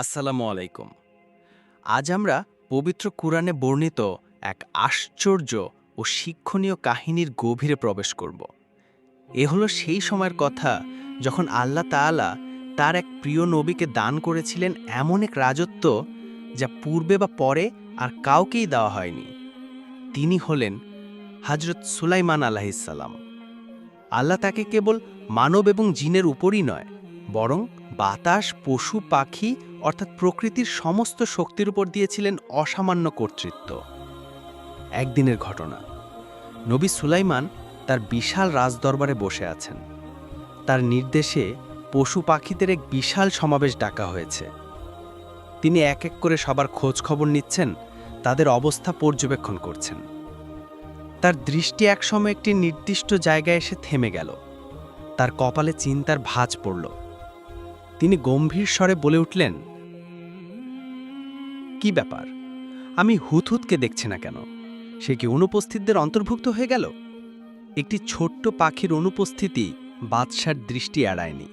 আসসালামু আলাইকুম। আজ আমরা পবিত্র কুরআনে বর্ণিত এক আশ্চর্য ও শিক্ষণীয় কাহিনীর গভীরে প্রবেশ করব। এ হলো সেই সময়ের কথা যখন আল্লাহ তাআলা তার এক প্রিয় নবীকে দান করেছিলেন এমন এক রাজত্ব যা পূর্বে বা পরে আর কাউকেই দেওয়া হয়নি। তিনি হলেন হজরত সুলাইমান আলাহিসাল্লাম আল্লাহ তাকে কেবল মানব এবং জিনের উপরই নয়, বরং বাতাস, পশু, পাখি অর্থাৎ প্রকৃতির সমস্ত শক্তির উপর দিয়েছিলেন অসামান্য কর্তৃত্ব। একদিনের ঘটনা। নবী সুলাইমান তার বিশাল রাজদরবারে বসে আছেন। তার নির্দেশে পশু পাখিদের এক বিশাল সমাবেশ ডাকা হয়েছে। তিনি এক এক করে সবার খোঁজ খবর নিচ্ছেন, তাদের অবস্থা পর্যবেক্ষণ করছেন। তার দৃষ্টি একসময় একটি নির্দিষ্ট জায়গায় এসে থেমে গেল। তার কপালে চিন্তার ভাঁজ পড়ল। তিনি গম্ভীর স্বরে বলে উঠলেন কি ব্যাপার? আমি হুতহুতকে দেখছি না কেন? সে কি অনুপস্থিতদের অন্তর্ভুক্ত হয়ে গেল? একটি ছোট্ট পাখির অনুপস্থিতি বাদশার দৃষ্টি এড়ায়নি।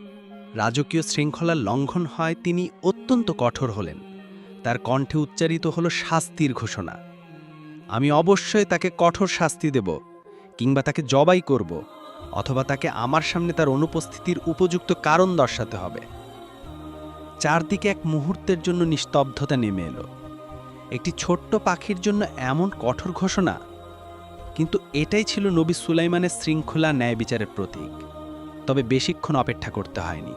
রাজকীয় শৃঙ্খলার লঙ্ঘন হয় তিনি অত্যন্ত কঠোর হলেন। তার কণ্ঠে উচ্চারিত হল শাস্তির ঘোষণা। আমি অবশ্যই তাকে কঠোর শাস্তি দেব, কিংবা তাকে জবাই করব, অথবা তাকে আমার সামনে তার অনুপস্থিতির উপযুক্ত কারণ দর্শাতে হবে। চারদিকে এক মুহূর্তের জন্য নিস্তব্ধতা নেমে এলো। একটি ছোট্ট পাখির জন্য এমন কঠোর ঘোষণা। কিন্তু এটাই ছিল নবী সুলাইমানের শৃঙ্খলা ন্যায় বিচারের প্রতীক। তবে বেশিক্ষণ অপেক্ষা করতে হয়নি।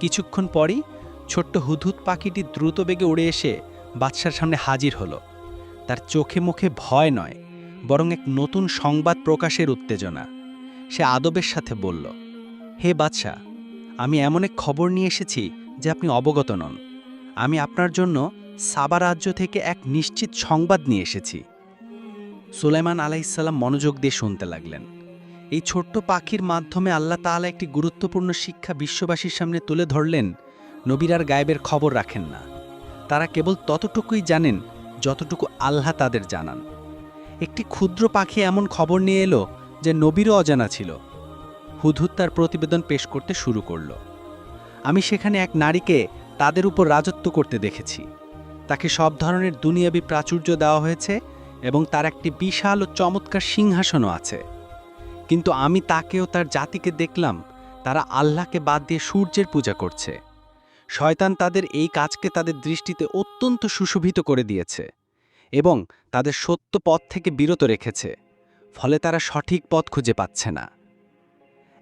কিছুক্ষণ পরই ছোট্ট হুদহুদ পাখিটি দ্রুত বেগে উড়ে এসে বাদশার সামনে হাজির হলো। তার চোখে মুখে ভয় নয়, বরং এক নতুন সংবাদ প্রকাশের উত্তেজনা। সে আদবের সাথে বলল, হে বাদশাহ, আমি এমন এক খবর নিয়ে এসেছি যে আপনি অবগত নন। আমি আপনার জন্য সাবা রাজ্য থেকে এক নিশ্চিত সংবাদ নিয়ে এসেছি। সুলাইমান আলাইসাল্লাম মনোযোগ দিয়ে শুনতে লাগলেন। এই ছোট্ট পাখির মাধ্যমে আল্লাহ তাআলা একটি গুরুত্বপূর্ণ শিক্ষা বিশ্ববাসীর সামনে তুলে ধরলেন নবীরার গায়েবের খবর রাখেন না। তারা কেবল ততটুকুই জানেন, যতটুকু আল্লাহ তাদের জানান। একটি ক্ষুদ্র পাখি এমন খবর নিয়ে এলো যে নবীরও অজানা ছিল। হুদহুদ তার প্রতিবেদন পেশ করতে শুরু করল। আমি সেখানে এক নারীকে তাদের উপর রাজত্ব করতে দেখেছি। তাকে সব ধরনের দুনিয়াবি প্রাচুর্য দেওয়া হয়েছে এবং তার একটি বিশাল ও চমৎকার সিংহাসনও আছে। কিন্তু আমি তাকেও তার জাতিকে দেখলাম, তারা আল্লাহকে বাদ দিয়ে সূর্যের পূজা করছে। শয়তান তাদের এই কাজকে তাদের দৃষ্টিতে অত্যন্ত সুশোভিত করে দিয়েছে এবং তাদের সত্য পথ থেকে বিরত রেখেছে, ফলে তারা সঠিক পথ খুঁজে পাচ্ছে না।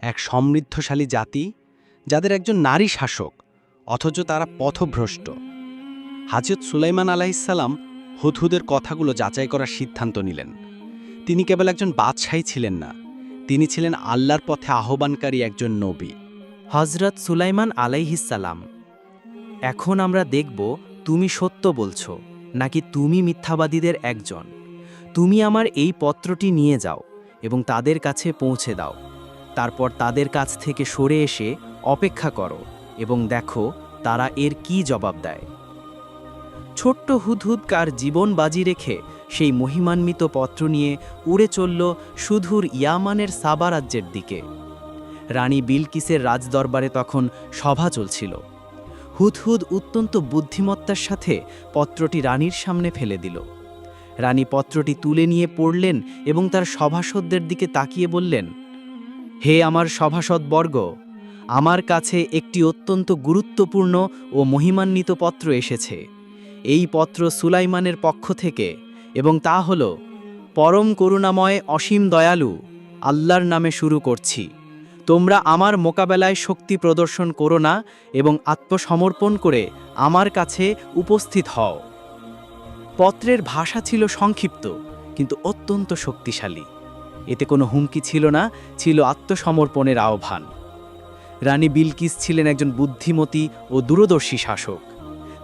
এক সমৃদ্ধশালী জাতি, যাদের একজন নারী শাসক, অথচ তারা পথভ্রষ্ট। হাজরত সুলাইমান আলাইসাল্লাম হুদহুদের কথাগুলো যাচাই করার সিদ্ধান্ত নিলেন। তিনি কেবল একজন বাদশাহী ছিলেন না, তিনি ছিলেন আল্লাহর পথে আহ্বানকারী একজন নবী। হজরত সুলাইমান আলাইহিসাল্লাম এখন আমরা দেখব তুমি সত্য বলছো, নাকি তুমি মিথ্যাবাদীদের একজন। তুমি আমার এই পত্রটি নিয়ে যাও এবং তাদের কাছে পৌঁছে দাও। তারপর তাদের কাছ থেকে সরে এসে অপেক্ষা করো এবং দেখো তারা এর কি জবাব দেয়। ছোট্ট হুদহুদ কার জীবন বাজি রেখে সেই মহিমান্বিত পত্র নিয়ে উড়ে চলল সুধুর ইয়ামানের সাবা রাজ্যের দিকে। রানী বিলকিসের রাজদরবারে তখন সভা চলছিল। হুদহুদ অত্যন্ত বুদ্ধিমত্তার সাথে পত্রটি রানীর সামনে ফেলে দিল। রানী পত্রটি তুলে নিয়ে পড়লেন এবং তার সভাসদদের দিকে তাকিয়ে বললেন, হে আমার সভাসদবর্গ আমার কাছে একটি অত্যন্ত গুরুত্বপূর্ণ ও মহিমান্বিত পত্র এসেছে। এই পত্র সুলাইমানের পক্ষ থেকে, এবং তা হল, পরম করুণাময় অসীম দয়ালু, আল্লাহর নামে শুরু করছি। তোমরা আমার মোকাবেলায় শক্তি প্রদর্শন করো না এবং আত্মসমর্পণ করে আমার কাছে উপস্থিত হও। পত্রের ভাষা ছিল সংক্ষিপ্ত, কিন্তু অত্যন্ত শক্তিশালী। এতে কোনো হুমকি ছিল না, ছিল আত্মসমর্পণের আহ্বান। রানী বিলকিস ছিলেন একজন বুদ্ধিমতী ও দূরদর্শী শাসক।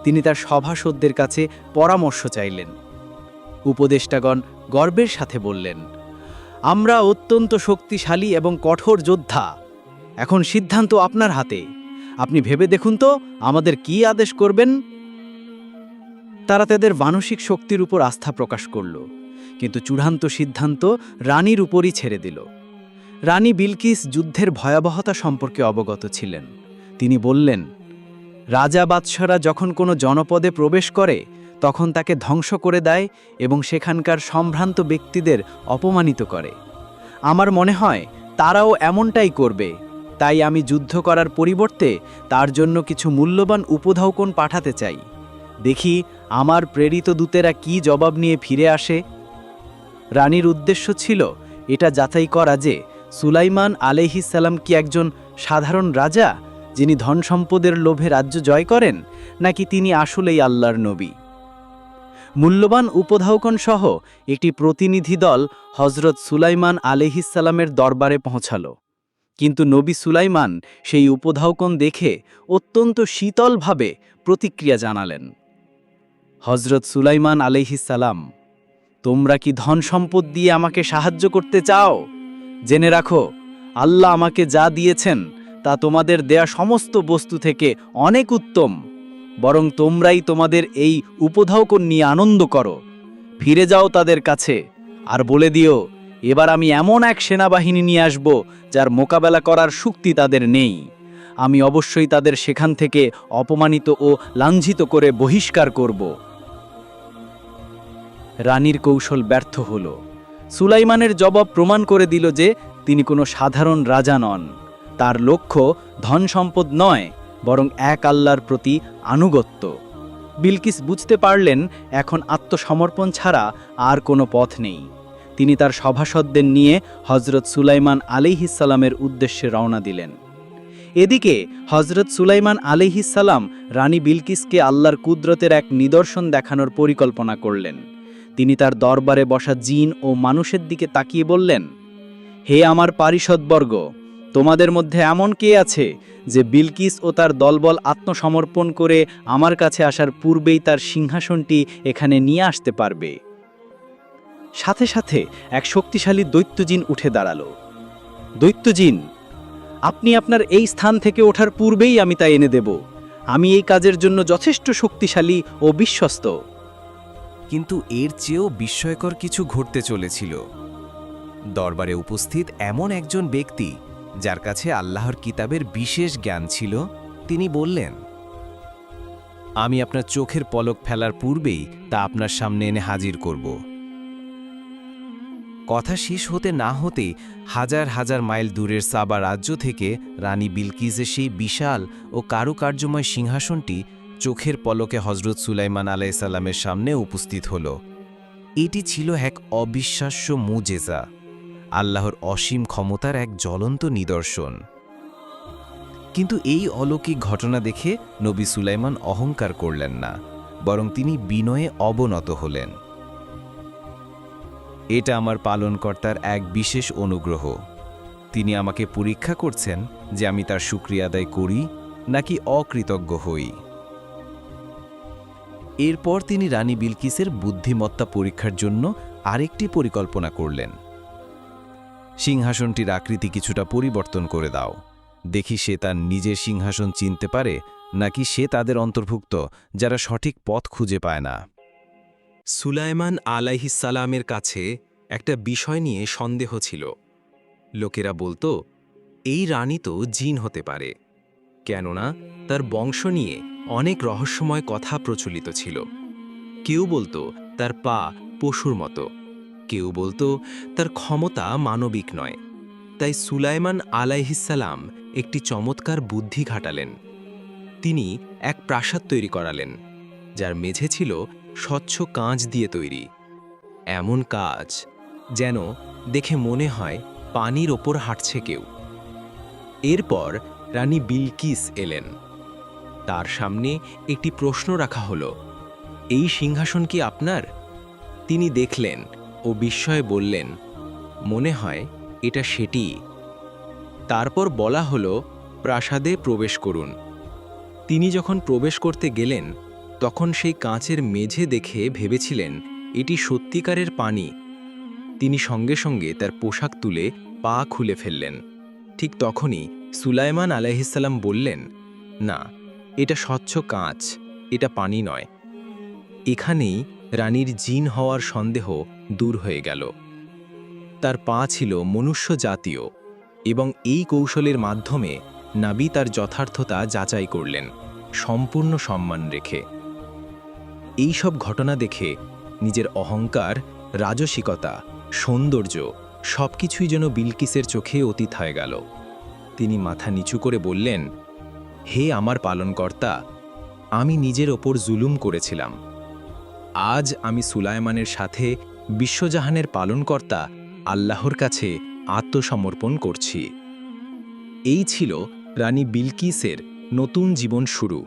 তিনি তার সভাসদদের কাছে পরামর্শ চাইলেন। উপদেষ্টাগণ গর্বের সাথে বললেন, আমরা অত্যন্ত শক্তিশালী এবং কঠোর যোদ্ধা। এখন সিদ্ধান্ত আপনার হাতে। আপনি ভেবে দেখুন তো আমাদের কি আদেশ করবেন? তারা তাদের মানসিক শক্তির উপর আস্থা প্রকাশ করল, কিন্তু চূড়ান্ত সিদ্ধান্ত রানীর উপরই ছেড়ে দিল। রানী বিলকিস যুদ্ধের ভয়াবহতা সম্পর্কে অবগত ছিলেন। তিনি বললেন রাজা বাদশারা যখন কোনো জনপদে প্রবেশ করে, তখন তাকে ধ্বংস করে দেয় এবং সেখানকার সম্ভ্রান্ত ব্যক্তিদের অপমানিত করে। আমার মনে হয়, তারাও এমনটাই করবে। তাই আমি যুদ্ধ করার পরিবর্তে তার জন্য কিছু মূল্যবান উপধাউকন পাঠাতে চাই। দেখি, আমার প্রেরিত দূতেরা কি জবাব নিয়ে ফিরে আসে। রানীর উদ্দেশ্য ছিল, এটা যাচাই করা যে, সুলাইমান আলাইহিসাল্লাম কি একজন সাধারণ রাজা যিনি ধন সম্পদের লোভে রাজ্য জয় করেন, নাকি তিনি আসলেই আল্লাহর নবী? মূল্যবান উপধাউকন সহ একটি প্রতিনিধি দল হজরত সুলাইমান আলিহিসাল্লামের দরবারে পৌঁছাল। কিন্তু নবী সুলাইমান সেই উপধাউকন দেখে অত্যন্ত শীতলভাবে প্রতিক্রিয়া জানালেন। হজরত সুলাইমান আলিহিসাল্লাম তোমরা কি ধন সম্পদ দিয়ে আমাকে সাহায্য করতে চাও? জেনে রাখো, আল্লাহ আমাকে যা দিয়েছেন তা তোমাদের দেয়া সমস্ত বস্তু থেকে অনেক উত্তম। বরং তোমরাই তোমাদের এই উপধাউকন নিয়ে আনন্দ করো। ফিরে যাও তাদের কাছে। আর বলে দিও, এবার আমি এমন এক সেনাবাহিনী নিয়ে আসব যার মোকাবেলা করার শক্তি তাদের নেই। আমি অবশ্যই তাদের সেখান থেকে অপমানিত ও লাঞ্ছিত করে বহিষ্কার করব। রানীর কৌশল ব্যর্থ হল। সুলাইমানের জবাব প্রমাণ করে দিল যে তিনি কোনো সাধারণ রাজা নন। তার লক্ষ্য ধন সম্পদ নয়, বরং এক আল্লাহর প্রতি আনুগত্য। বিলকিস বুঝতে পারলেন, এখন আত্মসমর্পণ ছাড়া আর কোনো পথ নেই। তিনি তার সভাসদদের নিয়ে হজরত সুলাইমান আলিহিসাল্লামের উদ্দেশ্যে রওনা দিলেন। এদিকে হজরত সুলাইমান আলিহিসাল্লাম রানী বিলকিসকে আল্লাহর কুদরতের এক নিদর্শন দেখানোর পরিকল্পনা করলেন। তিনি তার দরবারে বসা জিন ও মানুষের দিকে তাকিয়ে বললেন, হে আমার পারিষদবর্গ তোমাদের মধ্যে এমন কে আছে যে বিলকিস ও তার দলবল আত্মসমর্পণ করে আমার কাছে আসার পূর্বেই তার সিংহাসনটি এখানে নিয়ে আসতে পারবে? সাথে সাথে এক শক্তিশালী দৈত্যজিন উঠে দাঁড়াল। দৈত্যজিন, আপনি আপনার এই স্থান থেকে ওঠার পূর্বেই আমি তা এনে দেব। আমি এই কাজের জন্য যথেষ্ট শক্তিশালী ও বিশ্বস্ত। কিন্তু এর চেয়েও বিস্ময়কর কিছু ঘটতে চলেছিল। দরবারে উপস্থিত এমন একজন ব্যক্তি যার কাছে আল্লাহর কিতাবের বিশেষ জ্ঞান ছিল, তিনি বললেন, আমি আপনার চোখের পলক ফেলার পূর্বেই তা আপনার সামনে এনে হাজির করব। কথা শেষ হতে না হতেই হাজার হাজার মাইল দূরের সাবা রাজ্য থেকে রানী বিলকিজের সেই বিশাল ও কারুকার্যময় সিংহাসনটি চোখের পলকে হজরত সুলাইমান আলাইসাল্লামের সামনে উপস্থিত হল। এটি ছিল এক অবিশ্বাস্য মুজেজা। আল্লাহর অসীম ক্ষমতার এক জ্বলন্ত নিদর্শন। কিন্তু এই অলৌকিক ঘটনা দেখে নবী সুলাইমান অহংকার করলেন না, বরং তিনি বিনয়ে অবনত হলেন। এটা আমার পালনকর্তার এক বিশেষ অনুগ্রহ। তিনি আমাকে পরীক্ষা করছেন যে আমি তার শুক্রিয়া আদায় করি নাকি অকৃতজ্ঞ হই। এরপর তিনি রানী বিলকিসের বুদ্ধিমত্তা পরীক্ষার জন্য আরেকটি পরিকল্পনা করলেন। সিংহাসনটির আকৃতি কিছুটা পরিবর্তন করে দাও। দেখি সে তার নিজের সিংহাসন চিনতে পারে, নাকি সে তাদের অন্তর্ভুক্ত, যারা সঠিক পথ খুঁজে পায় না। সুলাইমান আলাইহিসালামের কাছে একটা বিষয় নিয়ে সন্দেহ ছিল। লোকেরা বলতো, এই রানী তো জিন হতে পারে। কেননা, তার বংশ নিয়ে অনেক রহস্যময় কথা প্রচলিত ছিল। কেউ বলতো, তার পা পশুর মতো। কেউ বলতো, তার ক্ষমতা মানবিক নয়। তাই সুলাইমান আলাইহিসাল্লাম একটি চমৎকার বুদ্ধি ঘাটালেন। তিনি এক প্রাসাদ তৈরি করালেন, যার মেঝে ছিল স্বচ্ছ কাঁচ দিয়ে তৈরি। এমন কাজ যেন দেখে মনে হয় পানির ওপর হাঁটছে কেউ। এরপর রানী বিলকিস এলেন। তার সামনে একটি প্রশ্ন রাখা হলো, এই সিংহাসন কি আপনার? তিনি দেখলেন ও বিস্ময়ে বললেন, মনে হয় এটা সেটি তারপর বলা হলো, প্রাসাদে প্রবেশ করুন। তিনি যখন প্রবেশ করতে গেলেন, তখন সেই কাঁচের মেঝে দেখে ভেবেছিলেন, এটি সত্যিকারের পানি। তিনি সঙ্গে সঙ্গে তার পোশাক তুলে পা খুলে ফেললেন। ঠিক তখনই সুলাইমান আলাইহিসাল্লাম বললেন, না, এটা স্বচ্ছ কাঁচ, এটা পানি নয়। এখানেই রানীর জিন হওয়ার সন্দেহ দূর হয়ে গেল। তার পা ছিল মনুষ্য জাতীয় এবং এই কৌশলের মাধ্যমে নাবি তার যথার্থতা যাচাই করলেন, সম্পূর্ণ সম্মান রেখে। এই সব ঘটনা দেখে নিজের অহংকার, রাজসিকতা, সৌন্দর্য সবকিছুই যেন বিলকিসের চোখে অতীত হয়ে গেল। তিনি মাথা নিচু করে বললেন, হে আমার পালনকর্তা, আমি নিজের ওপর জুলুম করেছিলাম। আজ আমি সুলাইমানের সাথে বিশ্বজাহানের পালনকর্তা আল্লাহর কাছে আত্মসমর্পণ করছি। এই ছিল রানী বিলকিসের নতুন জীবন শুরু।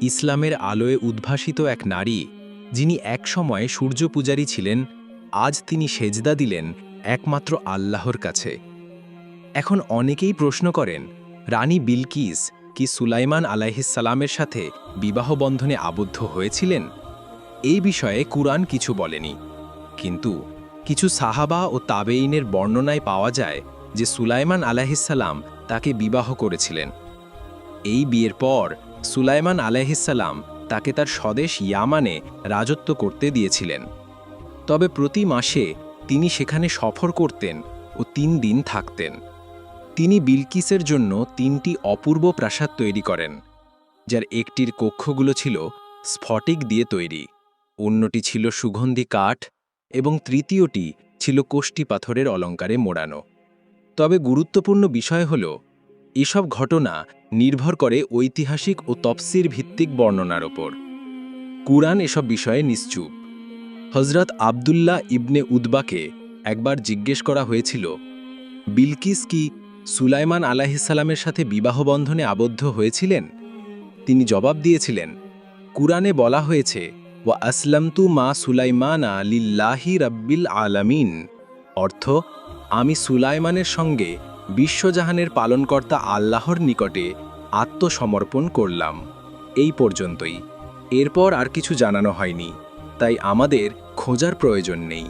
ইসলামের আলোয় উদ্ভাসিত এক নারী, যিনি একসময় সূর্য পূজারী ছিলেন, আজ তিনি সেজদা দিলেন একমাত্র আল্লাহর কাছে। এখন অনেকেই প্রশ্ন করেন, রানী বিলকিস কি সুলাইমান আলাইহিসালামের সাথে বিবাহ বন্ধনে আবদ্ধ হয়েছিলেন? এই বিষয়ে কুরআন কিছু বলেনি। কিন্তু কিছু সাহাবা ও তাবেইনের বর্ণনায় পাওয়া যায় যে সুলাইমান আলাইহিসাল্লাম তাকে বিবাহ করেছিলেন। এই বিয়ের পর সুলাইমান আলাইহিসাল্লাম তাকে তার স্বদেশ ইয়ামানে রাজত্ব করতে দিয়েছিলেন। তবে প্রতি মাসে তিনি সেখানে সফর করতেন ও তিন দিন থাকতেন। তিনি বিলকিসের জন্য তিনটি অপূর্ব প্রাসাদ তৈরি করেন, যার একটির কক্ষগুলো ছিল স্ফটিক দিয়ে তৈরি। অন্যটি ছিল সুগন্ধি কাঠ এবং তৃতীয়টি ছিল কোষ্টি পাথরের অলঙ্কারে মোড়ানো। তবে গুরুত্বপূর্ণ বিষয় হল, এসব ঘটনা নির্ভর করে ঐতিহাসিক ও তফসির ভিত্তিক বর্ণনার ওপর। কুরআন এসব বিষয়ে নিশ্চুপ। হজরত আবদুল্লাহ ইবনে উদ্বাকে একবার জিজ্ঞেস করা হয়েছিল, বিলকিস কি সুলাইমান আলাহিসাল্লামের সাথে বিবাহ বন্ধনে আবদ্ধ হয়েছিলেন? তিনি জবাব দিয়েছিলেন, কুরআনে বলা হয়েছে ওয়া আসলামতু মা সুলাইমানা লিল্লাহি রাব্বিল আলামিন। অর্থ, আমি সুলাইমানের সঙ্গে বিশ্বজাহানের পালনকর্তা আল্লাহর নিকটে আত্মসমর্পণ করলাম। এই পর্যন্তই। এরপর আর কিছু জানানো হয়নি, তাই আমাদের খোঁজার প্রয়োজন নেই।